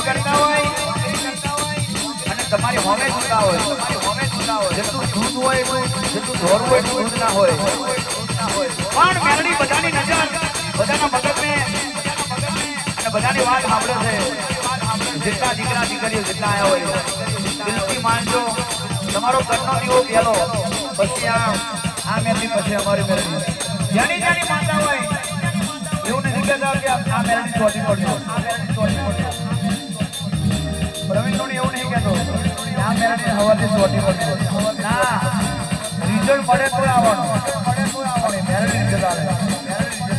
નોકરી કરતા હોય, અને તમારી હોમે જોતા હોય. જેટલું દૂધ હોય જેટલું ધોર હોય દૂધ ના હોય. પણ મેલડી બધાની નજર, બધાના મગજને, અને બધાની વાત સાંભળે છે. જેટલા દીકરા દીકરીઓ જેટલા આવ્યા હોય, દિલથી માનજો, તમારો ઘરનો દીવો પેલો પછી આ આ મેલડી, પછી અમારી મેલડી. જાણી જાણી માનતા હોય, એવું નથી કહેતા કે આ મેલડી ચોટી પડજો. મેલડી હવાથી ચોટી પડજો ના. રિઝલ્ટ પડે તો આવવાનું.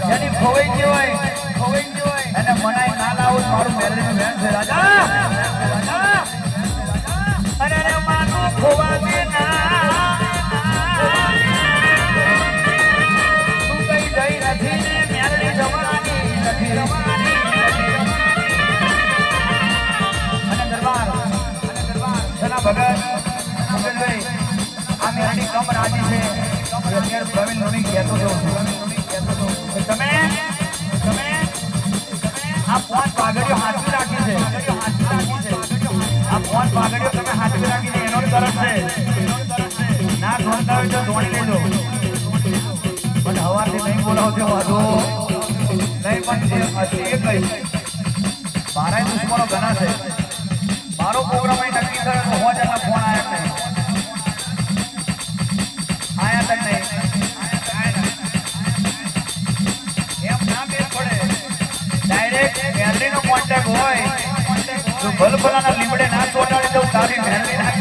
જેની ખોવાઈ ગઈ હોય ખોવાઈ ગઈ હોય અને મનાય ના લાવું મારું મેરેજ વેણ છે રાજા. અરે માનું ખોવા દે ના. તું કઈ જઈ નથી ને મેલડી જવાની નથી. ભગત ભગતભાઈ આ મેરાની કમ રાજી છે. અત્યારે પ્રવીણ નવી કહેતો હતો. તમે તમે, આ પાંચ પાઘડીઓ હાથવી રાખી છે. આ પાંચ પાઘડીઓ તમે હાથવી રાખી છે એનો તરફ છે. ના ઢોળતા હોય તો ઢોળી લેજો. પણ હવાથી નહીં બોલાવજો વાંધો. નહીં પણ જે હશે એ કહીશ મારા દુશ્મનો ઘણા છે. ડાયરેક્ટ મેરડીનો કોન્ટેક્ટ હોય ભલભલાના લીમડે ના તારી મેરડી ના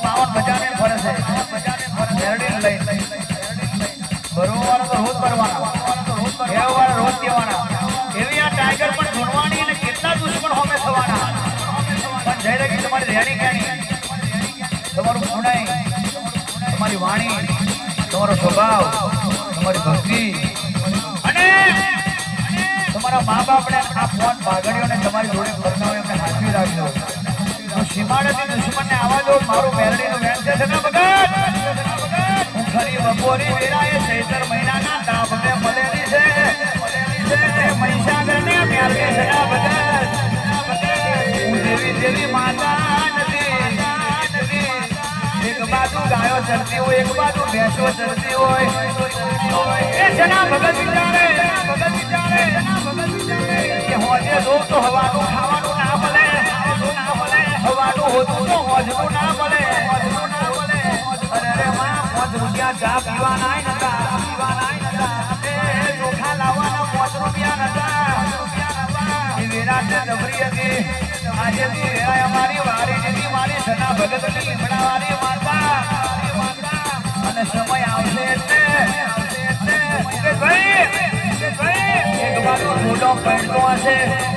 બાવન બજાને ફરે છે મેરડીને લઈને બરોબર. રોજ કરવાના તમારી તમારું ગુણાઈ, તમારી વાણી, તમારો સ્વભાવ, તમારી ભક્તિ. અને તમારા મા બાપને આ ફોન ભાગડીઓને તમારી જોડે ફરનાઓ એમને હાથવી રાખજો. તો સીમાડેથી દુશ્મનને આવા દો, મારું મેરડીનું વેણ છે ને ચરતી હોય, એક બાજુ ભેંસો ચરતી હોય. એ શેના ભગત વિચારે ભગત વિચારે રૂપિયા ચા પીવાના નતા. અમારી વારી જેથી મારી કે ભાઈ કે ભાઈ એક